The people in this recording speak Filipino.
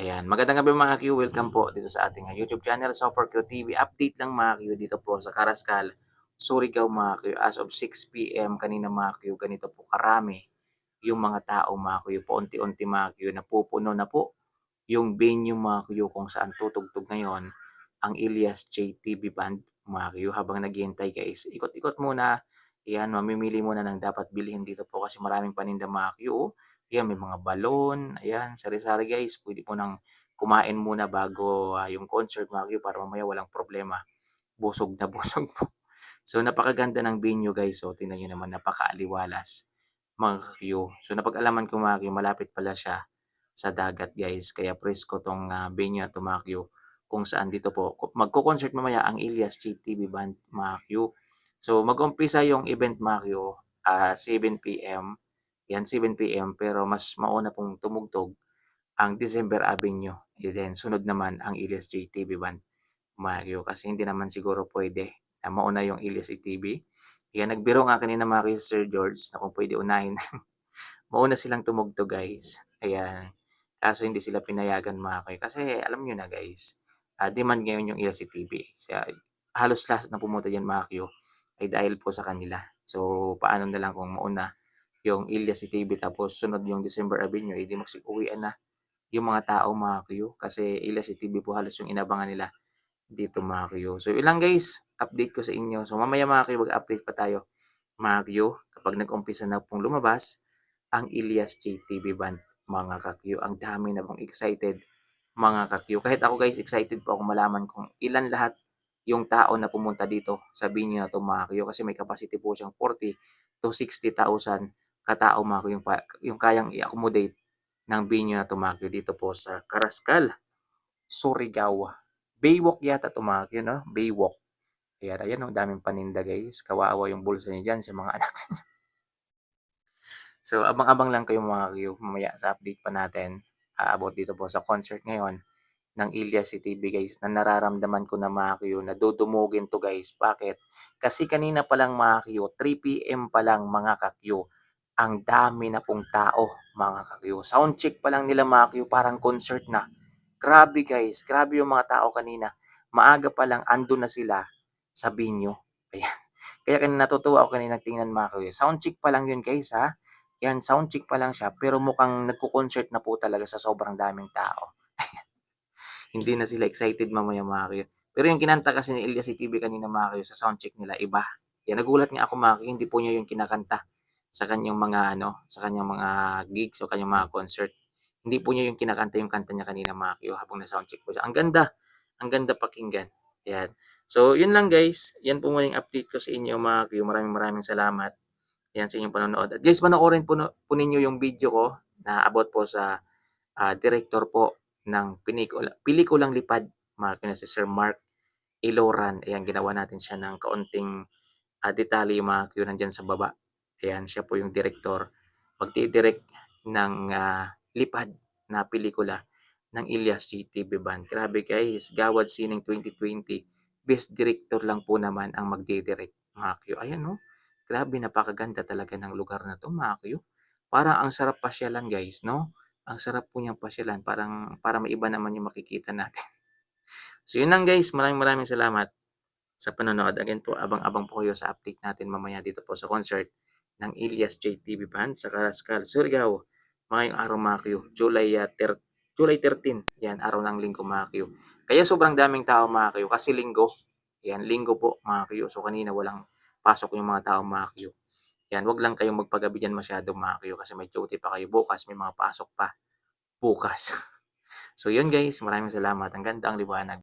Ayan, magandang gabi mga Q. Welcome po dito sa ating ah, YouTube channel, Super Q TV. Update lang mga Q dito po sa Karaskal, Surigao mga Q. As of 6pm kanina mga Q, ganito po karami yung mga tao mga Q. Paunti-unti mga Q, napupuno na po yung venue mga Q kung saan tutugtog ngayon ang Elias JTV Band mga Q. Habang naghihintay guys, ikot-ikot muna. Ayan, mamimili muna ng dapat bilhin dito po kasi maraming paninda mga Q. Ayan, may mga balon. Ayan, sari-sari guys. Pwede po nang kumain muna bago ah, yung concert mga Q para mamaya walang problema. Busog na busog po. So, napakaganda ng venue guys. So, tingnan nyo naman, napakaaliwalas mga Q. So, napag-alaman ko mga Q, malapit pala siya sa dagat guys. Kaya presko tong ah, venue na to mga Q. Kung saan dito po, magko-concert mamaya ang Elias JTV Band mga Q. So, mag-umpisa yung event mga Q, ah, 7pm. Yan, 7pm. Pero mas mauna pong tumugtog ang December Avenue. And then, sunod naman ang Elias JTV Band. Mario, kasi hindi naman siguro pwede na mauna yung Elias TV. Yan, nagbiro nga kanina mga kay Sir George na kung pwede unahin. mauna silang tumugtog guys. Ayan. Kaso hindi sila pinayagan mga kayo. Kasi alam nyo na guys, ah, demand ngayon yung Elias TV. Siya, halos lahat na pumunta dyan mga kayo ay dahil po sa kanila. So, paano na lang kung mauna yung Elias TV tapos sunod yung December Avenue, hindi magsig-uwian na yung mga tao mga Q. Kasi Elias TV po halos yung inabangan nila dito mga Q. So, ilang guys, update ko sa inyo. So, mamaya mga Q, mag-update pa tayo mga Q kapag nag-umpisa na pong lumabas ang Elias JTV Band mga ka-Q. Ang dami na pong excited mga ka-Q. Kahit ako guys, excited po ako malaman kung ilan lahat yung tao na pumunta dito sa venue na to mga Q. Kasi may capacity po siyang 40 to 60,000 katao mga. Yung, yung kayang i-accommodate ng venue na Q dito po sa Karaskal, Surigao. Baywalk yata Q, no? Baywalk. Ayan, ayan, oh, daming paninda guys. Kawawa yung bulsa niya dyan sa mga anak niya. So, abang-abang lang kayo mga Q, mamaya sa update pa natin about dito po sa concert ngayon ng Elias TV guys na nararamdaman ko na mga Q na dudumugin to guys. Bakit? Kasi kanina pa lang mga Q, 3pm pa lang mga ka-Q, ang dami na pong tao mga ka-Q. Soundcheck pa lang nila mga Q, parang concert na. Grabe guys, grabe yung mga tao kanina. Maaga pa lang ando na sila sa venue. Ayan. Kaya kanina natutuwa ako kanina tingnan mga Q. Soundcheck pa lang yun guys ha. Yan, soundcheck pa lang siya, pero mukhang nagko-concert na po talaga sa sobrang daming tao. Hindi na sila excited mamaya mga kayo. Pero yung kinanta kasi ni Elias TV kanina mga kayo sa soundcheck nila, iba. Yan, nagulat nga ako mga kayo, hindi po niya yung kinakanta sa kanyang mga ano, sa kanyang mga gigs o kanyang mga concert. Hindi po niya yung kinakanta yung kanta niya kanina mga kayo habang na soundcheck po siya. Ang ganda, ang ganda pakinggan. Yan. So, yun lang guys. Yan po muna yung update ko sa inyo mga kayo. Maraming maraming salamat. Yan sa inyong panonood. At guys, panoorin po, po ninyo yung video ko na about po sa ah, director po ng pinikula, pelikulang lipad, mga kina si Sir Mark Iloran. Ayan, ginawa natin siya ng kaunting uh, detalye mga Q nandyan sa baba. Ayan, siya po yung director. Magdidirect ng ah, lipad na pelikula ng Ilyas GTV Band. Grabe guys, Gawad Sining 2020. Best director lang po naman ang magdidirect mga Q. Ayan no, grabe napakaganda talaga ng lugar na to mga Q. Parang ang sarap pasyalan guys, no? Ang sarap po niyang pasyalan. Parang para maiba naman yung makikita natin. So yun lang guys, maraming maraming salamat sa panonood. Again po, abang-abang po kayo sa update natin mamaya dito po sa concert ng Elias JTV Band sa Karaskal, Surigao. Ngayong araw mga Q, July, uh, July 13. Yan, araw ng linggo mga Q. Kaya sobrang daming tao mga Q kasi linggo. Yan, linggo po mga Q. So kanina walang pasok yung mga tao mga Q. Yan, wag lang kayong magpagabi dyan masyado mga Q kasi may duty pa kayo bukas, may mga pasok pa bukas. so yun guys, maraming salamat. Ang ganda ang liwanag.